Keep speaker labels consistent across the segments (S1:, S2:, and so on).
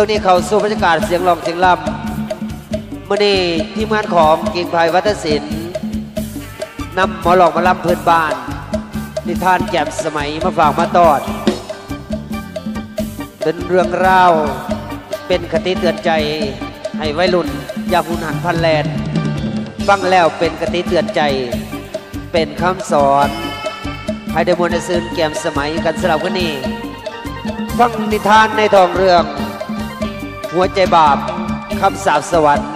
S1: ช่วงนี้เขาสู่บรรยากาศเสียงร้องเสียงล่ำมื่อนี้ทีมงานของกิ่งไผ่วัฒศิลป์นำหมอหลอกมาล่ำพื้นบ้าน นิทานแจ่มสมัยมาฝากมาตอด เป็นเรื่องราว เป็นคติเตือนใจ ให้วัยรุ่นอยาหุนหันพันแลนฟังแล้วเป็นคติเตือนใจ เป็นคำสอนให้ได้มวลได้ซึนแก้มสมัยกันสลับกันนี้ฟังนิทานในทองเรื่อง หัวใจบาปคำสาปสวรรค์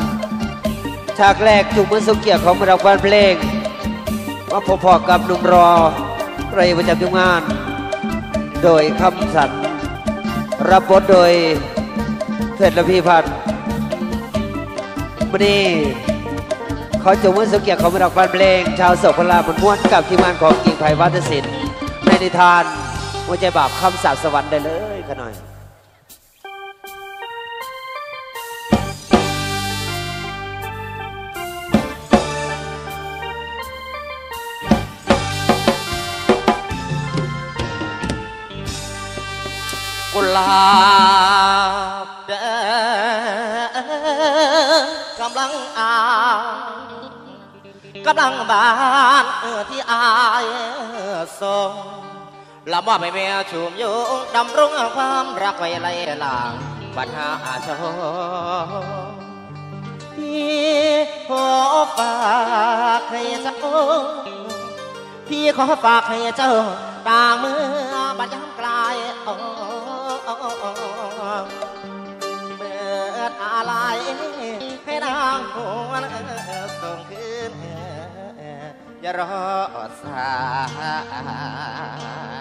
S1: ฉากแรกจุกมือสุเกียรติของมรดกวันเพลงมาพอๆกับหนุ่มรอไรประจำทุกงาน โดยคำสัตย์รับบทโดยเพชรละพีพัฒน์วันนี้เขาจุกมือสุเกียรติของมรดกวันเพลง ชาวโศกพลาบนม้วนกับทีมงานของกิ่งไผ่วัฒศิลป์ในนิทานหัวใจบาปคำสาปสวรรค์ได้เลยขน่อย
S2: ลาบแดงกำลังอ่ากำลังบานเออที่อายส่งละมอบให้แม่ชุมยุงดำรงความรักไว้ไล่ลางปัญหาอาชงพี่ขอฝากให้เจ้า พี่ขอฝากให้เจ้าต่างเมื่อบัดยามกลายโอ้ เบิดอะไรให้นางหวนส่งคืนอย่ารอสาย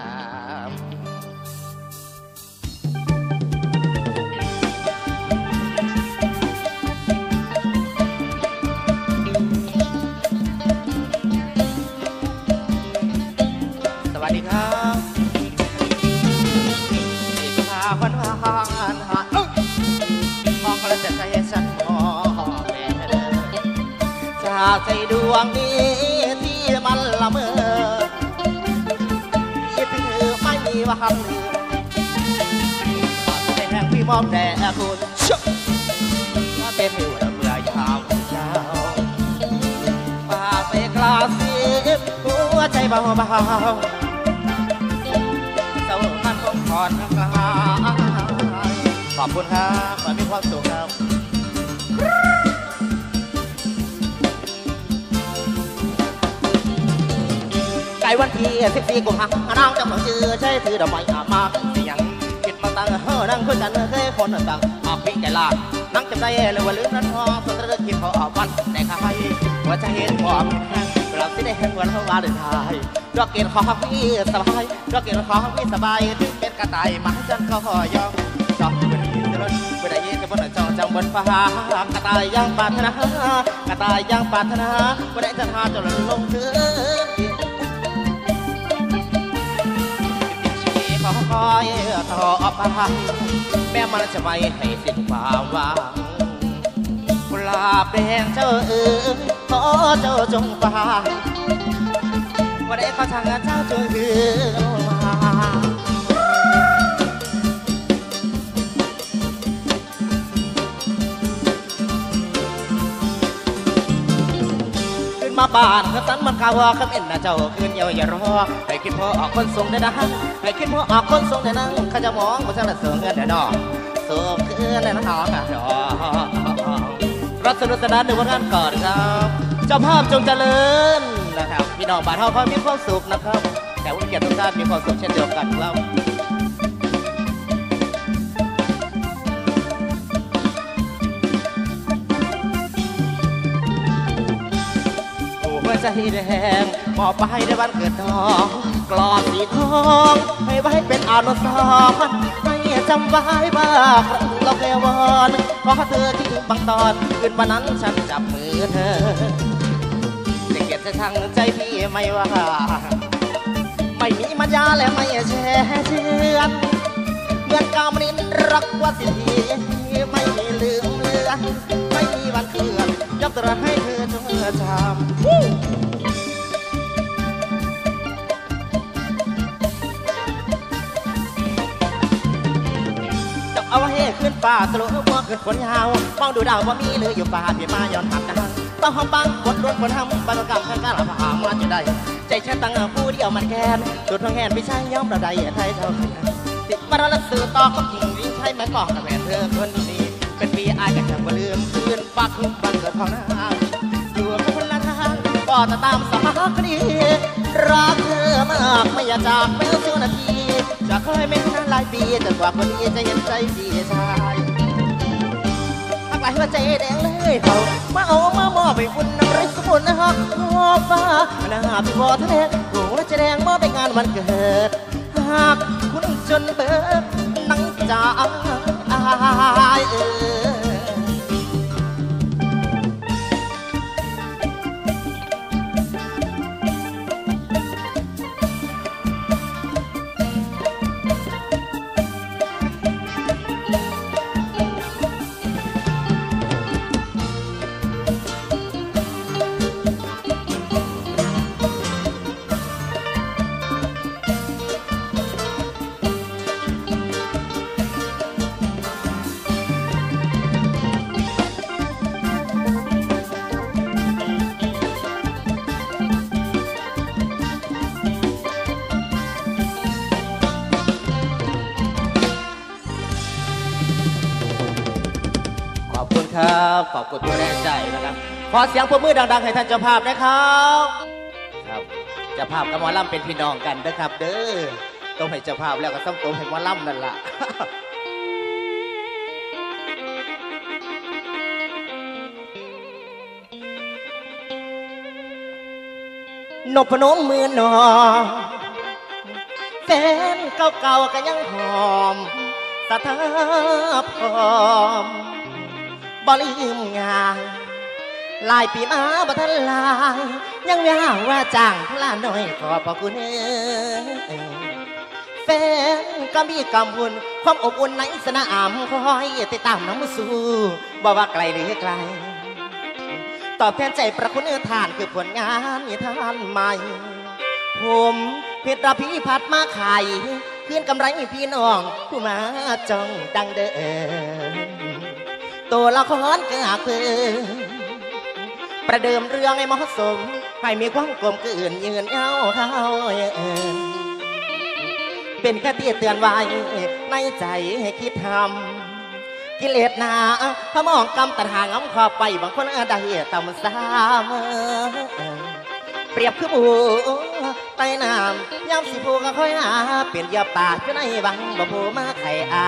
S2: ใจดวงนี้ที่มันละเมอคิดถึงเธอไม่มีวันลืมเป็นแห่งพี่มอบแด่คุณชุบว่าเป็นหิวและเบื่อยามเช้าฝากไปกลาสีหัวใจเบาเบาเจ้ามันคงผ่อนคลาขอบคุณครับขอให้มีความสุขครับ วันที่สิบสี่กุมภาพันธ์นางจำต้องชื่อใช่ถือดอกไม้อาบมาสิยังคิดมาตั้งเฮ้อนั่งคุยกันเคยคนต่างออกพี่แกลานั่งจำได้เลยว่าลืมนั้นพอสนทนาคิดพอออกวันแต่ใคายว่าจะเห็นความแห้งเวลาที่ได้เห็นวันเขาว่าเดินทางดอกเกณฑ์ของพี่สบายดอกเกณฑ์ของพี่สบายถึงเป็นกระต่ายมาจันก็ยอมจอบเป็นยินดีไม่ได้ยินกับบนจอจังบนฟ้ากระต่ายยังปราถนากระต่ายยังปราถนาไม่ได้จะพาจนลงถึงขอ อยต่อไปแม้มันจะไม่ให้สิ้นความหวังกลาบแดงเจ้าเอ๋ยขอเจ้าจงฟังว่าได้ขอทางเจ้าจงคือมา มาบ้านก็ตันมันข่าวคำเอ็นนะเจ้าคืนเยาอย่ารอให้คิดพอออกคนส่งได้นะให้คิดพอออกคนส่งได้นะข้าจะมองว่าฉันละเสือเงินเดี๋ยวดอกส่งคืนได้นะน้องนะดอกรักสนุสนานในวันงานก่อนครับเจ้าภาพจงเจริญนะครับพี่น้องบ้านเฮาเขามีความสุขนะครับแต่วันเกียรติทุกท่านมีความสุขเช่นเดียวกันครับ ใจแดงมอบไปในวันเกิดน้องกลอดสีทองให้ไว้เป็นอนุสรณ์ให้จำไว้ว่าครั้งเราเคยวอนขอเธอที่บางตอนคืนวันนั้นฉันจับมือเธอจะเก็บจะทั้งใจพี่ไม่ว่า ไม่มีมัญญาและไม่แช่เชือนเหมือนกามนินรักว่าสิไม่มีลืมเลือนไม่มีวันเคลื่อนยกตระให้เธอ จงจำจะเอาไว้ขึ้นฟ้าสโลว์บัวขึ้นฝนยาวมองดูดาวว่ามีหรืออยู่ป่าพี่มาย้อนหักดังต้องหองบังกดรถคนทำบังกรรมข้างการผ่ามาจะได้ ใจฉันตั้งผู้เดียวมันแกนสุดท้องแหนไม่ใช่ย้อมเราใดไทยเท่ากันติดมาแล้วสื่อต่อก็จริงวิ่งใช่ไหมบอกกับแฟนเธอคนดีเป็นปีอายกันจังบ่ลืมคืนปักบังเกิดของน้า อยู่กับคนละทางก็จะตามสมัครดีรักเธอมากไม่อยากจากแม้เสี้ยวนาทีจะเคยไม่นานหลายปีจนกว่าคนนี้จะเห็นใจพี่ชายหักไหลหัวใจแดงเลยเท่ามาเอามามอบให้คุณน้ำริสมุนนะฮะขอบฟ้าหน้าพี่บอทะเลหัวจะแดงมอบไปงานวันเกิดหากคุณจนเบิกนังจางอายเออ คุณครับขอบคุณทุกแรงใจนะครับขอเสียงปรบมือดังๆให้ท่านเจ้าภาพนะครับครับเจ้าภาพกับหมอลำเป็นพี่น้องกันนะครับ เด้อต้องให้เจ้าภาพแล้วก็ต้องต้องให้หมอลำนั่นล่ะนพนมมือหนอแฟนเก่าๆก็ยังหอมสถาพร้อม บ่ลืมงานหลายปีมาบ่ทันลาย ยังว่างว่าจ้างพลาน้อยขอบพระคุณเอ้แฟนก็มีกำบุญความอบอุ่นในสนามคอยติดตามน้ำสู้บ่ว่าไกลหรือไกล ตอบแทนใจประคุณเออทานคือผลงานนิทานใหม่ ผมเพชระพีพัดมาไข่เพื่อนกำไรพี่น้องผู้มาจ้องดังเดิม ตัวละครก็เพื่อประเดิมเรื่องให้เหมาะสมให้มีความกลมกลืนยืนเย้าเข้าเอเป็นแค่ที่เตือนไว้ในใจให้คิดทำกิเลสนาพระมองกำตัดหางำขอไปบางคนได้ตำสามเปรียบคือหมูใต้น้ำยามสิผูก็ค่อยหาเปลี่ยนเยาบตาอยู่ในบังบ่ผูมาไข่อา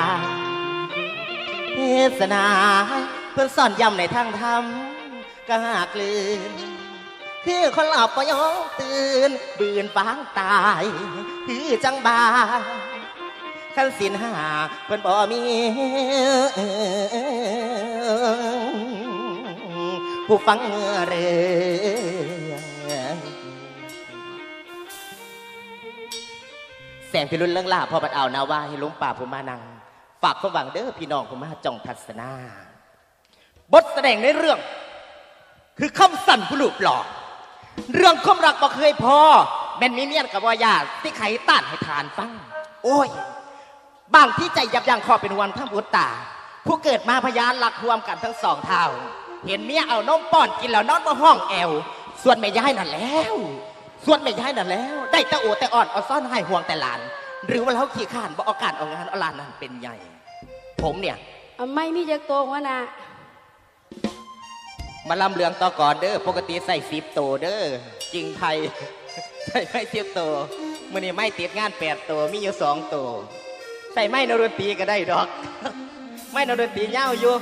S2: ศนาเพื่อนสอนย้ำในทางธรรมก็หากลืนคือคนหลับปยองตื่นบืนฟางตายคือจังบาขันสินหาเพิ่อนบ่มีผู้ฟังเรื่องแสงพิรุณเรื่องล่าพอบัดเอานาว่าให้ลุงป่าผมมานัง ฝากความหวังเด้อพี่น้องผมมาจ้องทัศนา บทแสดงในเรื่อง คือคำสั่นผู้ลูกหล่อเรื่องความรักบ่เคยพอแม่นมีเมียนกับว่ายาที่ไขต้านให้ทานฟัง โอ้ย บางที่ใจยับยั้งคอเป็นวันทั้งบุตตา ผู้เกิดมาพยานหลักรวมกันทั้งสองเท่า เห็นเมียเอานมป้อนกินแล้วนอนมาห้องแอว ส่วนแม่ยายนั่นแล้ว ส่วนแม่ยายนั่นแล้ว ได้แต่โอแต่อ่อนเอาซ่อนให้ห่วงแต่หลาน หรือว่าเราขี้ข้านบ่เอาการเอางานเอาหลานนั่นเป็นใหญ่ ผมเนี่ย
S3: อะไม่มีจักโตวะนะ
S2: มาลำเลืองต่อก่อนเด้อปกติใส่สิบโตวเด้อจริงไทยใส่ไม่สิบโตวมื่อนี้ไม่ติดงานแปดตัวมีอยู่สองตัวใส่ไม่นดนตรีก็ได้ดอก ไม่นดนตรีเย้าอยู่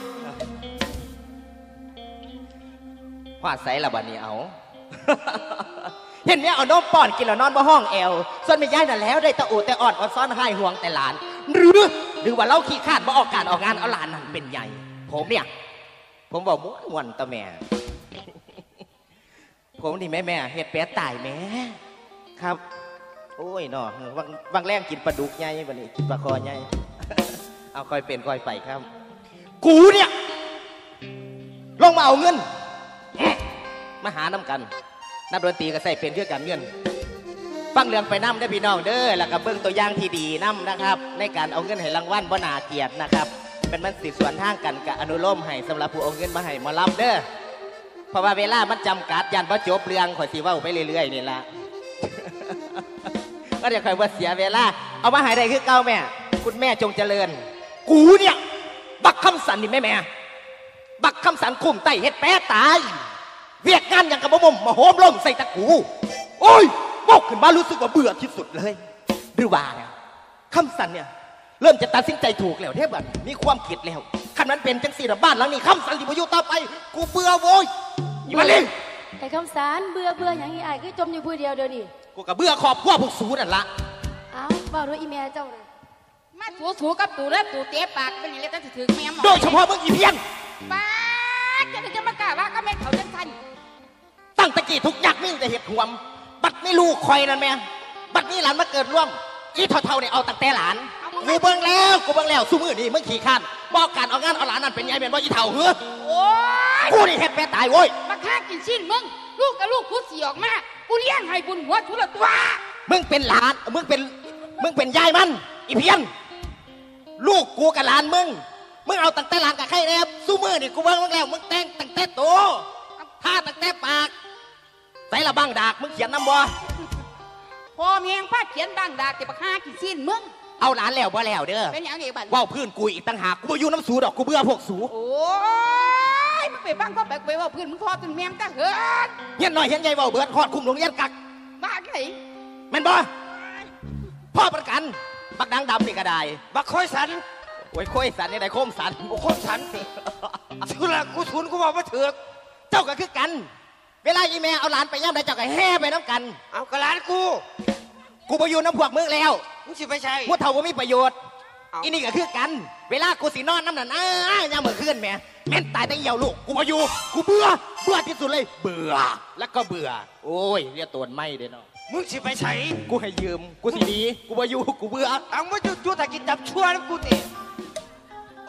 S2: วาดใส่ละบัดนี้เอา เห็นไหมเอานมป้อนกินแล้วนอนบ่ห้องแอวส่วนไม่ย้ายน่ะแล้ว ได้แตะโอแต่อ่อนอ่อนซ่อนให้ห่วงแต่หลานหรือ หรือว่าเราขี้ขาดบ่ออกการออกงานเอาหลานนั่นเป็นใหญ่ ผมเนี่ย ผมบอกม้วนมวนตะแม่ ผมนี่แม่แม่เห็ดแปะตายแม่ครับ โอ้ยเนาะบางบางแรงกินปลาดุกใหญ่บันนี้กินปลาคอใหญ่เอาคอยเป็นคอยไปครับ กูเนี่ยลงมาเอาเงิน มาหาน้ำกัน นับดนตรีก็ใส่เป็นเพื่อการเงิน ฟังเรื่องไปน้ำได้พี่น้องเด้อแล้วก็เบิ่งตัวอย่างที่ดีน้ำนะครับ ในการเอาเงินให้รางวัลบ่นาเกียรตินะครับ เป็นมันสิส่วนทางกันกับอนุโลมให้สำหรับผู้เอาเงินมาให้มารับเด้อเพราะว่าเวลามันจำกัดยันพอจบเรื่องข่อยสิเว้าไปเรื่อยๆนี่ละก็เดี๋ยวค่อยว่าเสียเวลา เอามาให้ได้คือเก่าแม่ คุณแม่จงเจริญ กูเนี่ย บักคำสันนี่แม่แม่บักคำสันคุมไตเฮ็ดแป้ตาย เวียกงานอย่างกับบ่มมาโหมล่มใส่ตะกู โอ้ย บอกขึ้นมารู้สึกว่าเบื่อที่สุดเลย หรือว่าเนี่ยคำสันเนี่ยเริ่มจะตัดสินใจถูกแล้วเทพบัดมีความคิดแล้วคันนั้นเป็นจังสี่ระบ้านหลังนี้คำสันที่พายุต่อไป กูเบื่อโว้ยอีมาลิง
S3: ไอ้คำสารเบื่อเบื่ออย่างนี้ไอ้คือจมอยู่ผู้เดียวเดี๋ยวนี้
S2: กูกับเบื่อขอบพวกพวกสูนั่นละ
S3: เอ้าเบาด้วยอีเมลเจ้านะ
S4: มาถูถูกับตูแล้วตูเตะปากเป็นอย่างไรตั้งถึงแม่หมอ
S2: โดยเฉพาะมึงอีเพี้ยน
S4: ป้าดจะได้จะมากล้าว่าก็แม่นเขาจังทัน
S2: ตั้งแตะกี้ทุกอย่างมิ่งแต่เหตุหวม บัดไม่รู้คอยนั่นแม่บัดนี้หลานมาเกิดร่วมอีเท่าๆเนี่ยเอาตั้งแต่หลานกูเบิ่งแล้วกูเบิ่งแล้วสู้มือนี่มึงขี่ข้านบอกการเอางานเอาหลานนั่นเป็นไงเป็นว่าอีเท่าเฮ้อ
S4: โอ้ย
S2: กูนี่เฮ็ดแม่ตายโว้ย
S4: มาฆ่ากินชิ้นมึงลูกกับลูกกูสีออกมากูเลี้ยงให้บุญหัวทุละตัว
S2: มึงเป็นหลานมึงเป็นมึงเป็นยายมันอีเพี้ยนลูกกูกับหลานมึงมึงเอาตั้งแต่หลานกับใครแอบสู้มือนี่กูเบิ่งมึงแล้วมึงแต่งตั้งแต่โตท่าตั้งแต่ปาก ใส่ละบังดากมึงเขียนน้ำบ่
S4: พ่อเมียงพาเขียนดังดากแต่มาฆ่ากินชิ้นมึง
S2: เอาหลานแล้วบ่แล้วเด้อ
S4: เป็นอย่างไรบ้าง
S2: ว่าวพื้นกูอีกตั้งหากกูบ่อยู่น้ำสูดอกกูเบื่อพวกสู
S4: โอ้ยมึงไปบ้างก็แบบไปว่าเพื่อนมึงทอดจนแม่มตาเหิน
S2: เฮียนหน่อยเฮียนใหญ่เว้าเบิดฮอดคุมโรงเรียนกัก
S4: บ้าที่ไหน
S2: แม่นบ่พ่อประกันบักดังดำนี่ก็ได้
S5: บักคอยสัน
S2: โอ้ยโค้ยสันนี่ได้โคมสัน
S5: โอ้คมสันสิชุละกูทุนกูบอกว่าเถือก
S2: เจ้าก็คือกัน เวลาอีแม่เอาหลานไปย่ำได้เจ้าก็แห่ไปน้ำกัน
S5: เอากระลานกู
S2: กูไปอยู่น้ำพวกมึงแล้ว
S5: มึงสิไปใช่
S2: พวกเท่าว่ามีประโยชน์
S5: เอา
S2: อีนี่ก็คือกัน เวลากูสินอนน้ำนั่นอ้ายามเมื่อคืนแม่แม่นตายแต่เหี่ยวลูกกูมาอยู่ กูเบื่อเบื่อที่สุดเลย เบื่อแล้วก็เบื่อ โอ้ยเรียกตัวไม่เด้เนาะ
S5: มึงสิไปใช่
S2: กูให้ยืมกูสิหนีกูมาอยู่กูเบื่อ
S5: เอามาจุดจุดตะกินจับชั่วนะกูติ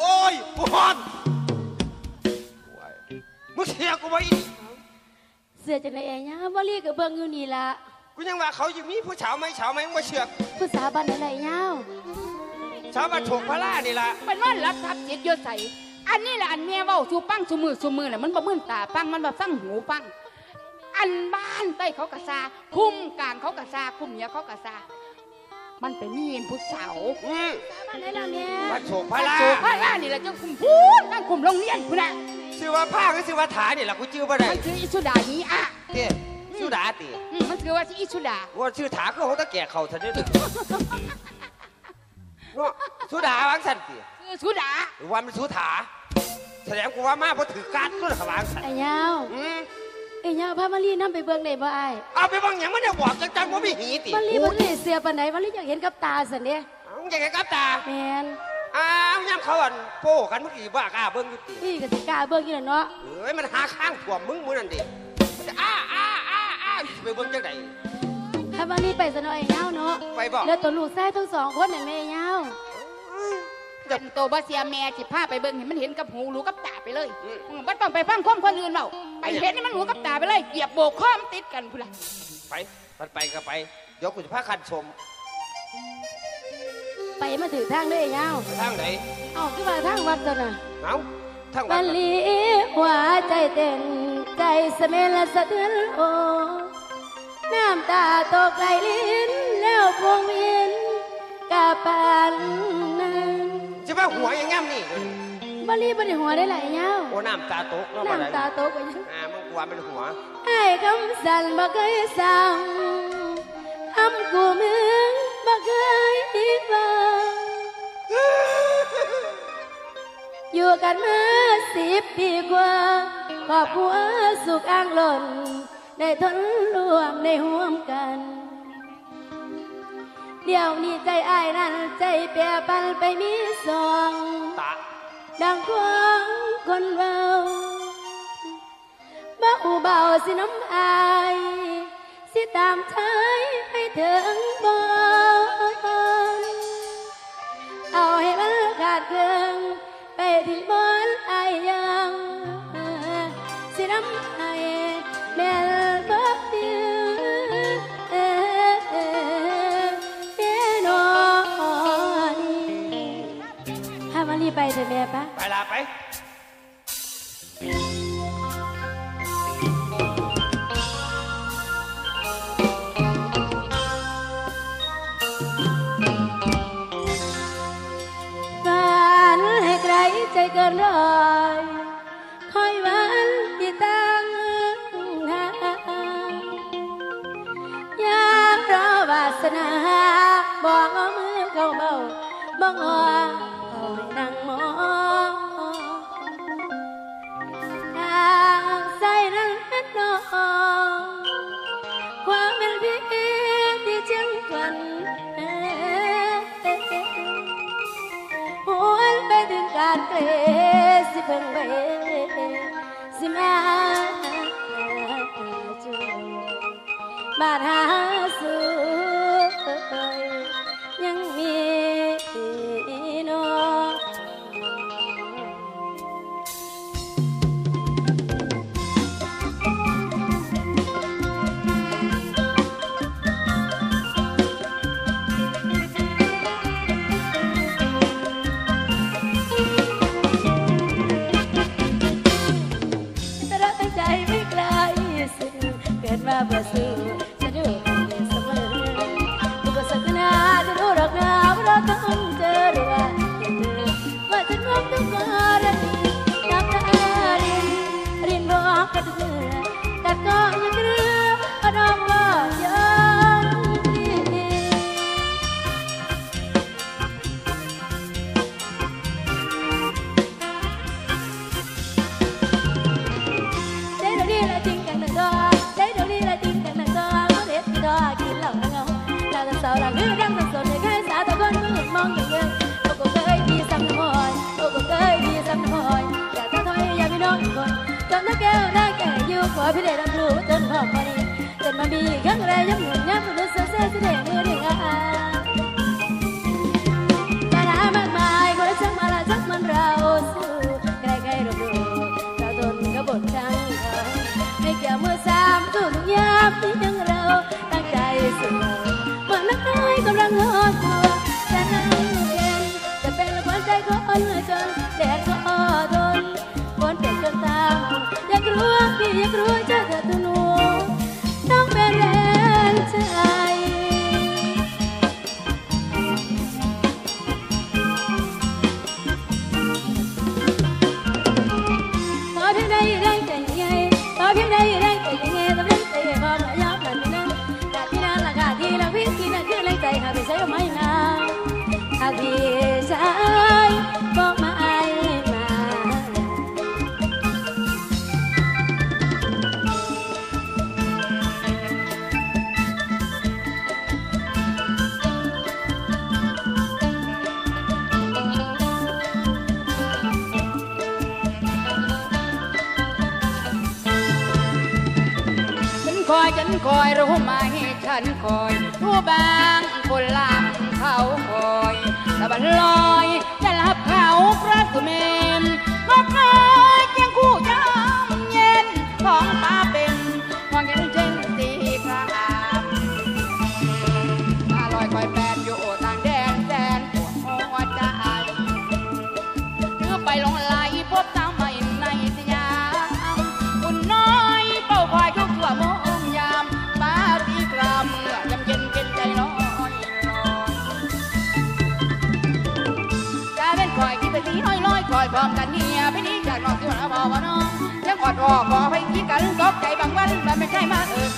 S2: โอ้ยกูฮอน
S5: มึงเสียกูไว้อีก
S3: เสือจากไหนไอ้เนี่ยบ่รีกับเบิ่งอยู่นี่ละ
S5: กูยังว่าเขาอยู่มีผู้สาวไหมสาวไหมมึงมาเชือก
S3: ผู้สาวบ้านไหนไอ้เนี่ย
S5: สาวมาถกพระล่านี่ล่ะ
S4: เป็นว่ารับทับจิตโยใสอันนี้แหละอันแม่เว้าสูปังสูมือสูมือน่ะมันบ่มื่นตาปังมันแบบสั่งหูปังอันบ้านใต้เขากระซาคุ้มกลางเขากระซาคุ้มเหนือเขากระซามันเป็นมีนผู้สาว
S5: อืม
S3: บ้านไหนล่ะแม่
S5: มาถกพระล่า
S4: โซพาล่านี่แหละเจ้าคุมพูดนั่งคุมโรงเรียนพุ่นน่ะ
S5: ชื่อว่าผ้าก็ชื่อว่าถานี่ล่ะกูชื่อว่าได
S4: มันคืออิสุดานี้อะ
S5: เตี้ยชื่อดาติ
S4: อืมมันคือว่าที่อิสุดา
S5: ว่าชื่อถาก็เขาตะแก่เขาทันนี่เลยเนาะสุดาวังสันติ
S4: คือสุดา
S5: หรือว่ามันสุถาแสดงกูว่ามาเพราะถือการต้นขวางสัน
S3: ไอ้เนี่ย
S5: อืม
S3: ไอ้เนี่ยพามารีนำไปเบิ่งได้บ่ไอ้าย
S5: เอาไปบางอย่างมันเนี่ยบอกจังๆว่าไม่หีติ
S3: มารีบ่ได้เสือปานไหนมารีอยากเห็นกับตาสันเด้
S5: เอาอย่างไงกับตา
S3: แม่น
S5: อ้าวย่ำเขาอันโป้กันเมื่อกี้บ้ากล้าเบิ้งอยู่ติ
S3: นี่ก็สิกล้าเบิ่งอยู่ล่ะเนาะ
S5: เอ้ยมันหาข้างถ่วมมึงมือนั่นดิมันจะอ้าอ้าอ้าอ้าสิไปเบิ้งจังได
S3: ถ้ามารีไปซะเนาะไอ้เนี่ยเนาะ
S5: ไปบอก
S3: แล้วตัวลูกชายทั้งสองคนน่ะแม่ไอ้เนี่ย
S4: จันโตบาเซียแม่จิพาไปเบิ่งเห็นมันเห็นกับหูรู้กับตาไปเลยอืมบ่ต้องไปฟังความคนอื่นเปล่าไปเห็นนี่มันหูกับตาไปเลยเหยียบโบกข้อมนติดกันพุ่นล่ะ
S5: ไปมันไปก็ไปเดี๋ยวกูจะพาคันชม
S3: ไปมาถือทางเด้อไอ้เนี่ย
S5: ไปทางไหน
S3: เอ้าคือว่าทางวัดซะน่ะ
S5: เอาทางวั
S3: วั
S5: ด
S3: นลีหัวใจเต้นใจสะเมนและสะเทือนโอน้ำตาตกไหลลิ้นแล้วพวงวินกาปานนั้น
S5: จะว่าหัวยังง่ำนี่
S3: บรีบริหัวได้หลายเงา
S5: โอ้น้ำตาตกแล้วบ่ได้
S3: น้ำตาตกไปยัง
S5: อ่ามึงกลัวเป็นหัว
S3: ไอ้คำสั่นบ่เคยสั่งคำกูมึง บ่เคยฟังอยู่กันมาสิบปีกว่าครอบครัวสุขอ้างหล่น ได้ทนรวมได้ห่วมกัน เดี๋ยวนี้ใจอ้ายนั้นใจแปรปันไปมีสอง
S5: ตา
S3: ดังควงคนเบาเบาเบาสิน้ำอาย สิตามชายให้ถึงบ chuyện mà bị gắt ra giấc ngủ nhắm đứa sơ sơ chỉ để mưa để ngã. Ta đã mắc mai có đất chắc mà là chắc mắn ra ô sư cây cây rộp rộp cả tuần cả bột trắng hay kiểu mưa xám chủ lúc nhắm tí nhắn râu đang chạy sự mà
S4: nắng thái còn đang ngỡ thua ta nắng
S3: khen ta bên là con trai
S4: có ơn người chân để có ơn con trẻ chân ta Yak ruang, yak ruang คอยรู้ไหมฉันคอยผู้บางคนลำเขาคอยตะบันลอยจะรับเขาพระสุเมร ก็ขอให้พี่กันตกใจบางวันแต่ไม่ใช่มาเออ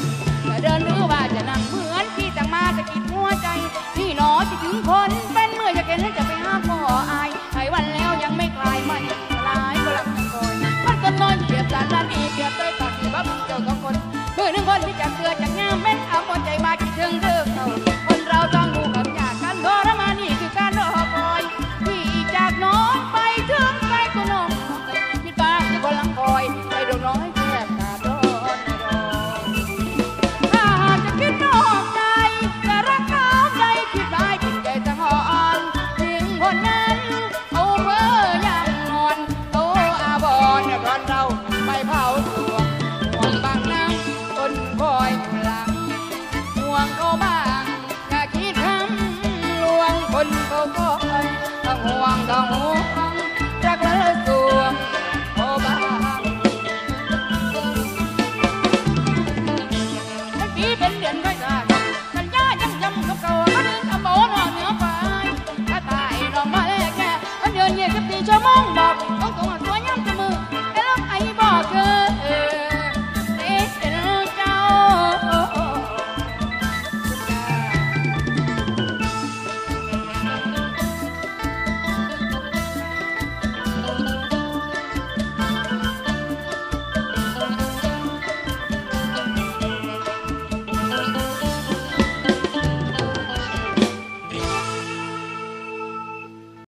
S4: จะเดินหรือว่าจะนั่งเหมือนพี่ต่างมาจะกิดหัวใจ พี่หนอจะถึงคนเป็นเมื่อจะเกินจะไปห้ามก่อายหายวันแล้วยังไม่คลายไม่กลายก็ห
S6: ลังคอยมันก็นอนเปียบสารนันอีเปียบเตยตักเปรียบบ้าเจ้าสองคนเมื่อหนึ่งคนที่จะเกลือจะงามเม็ดเอาหมดใจมา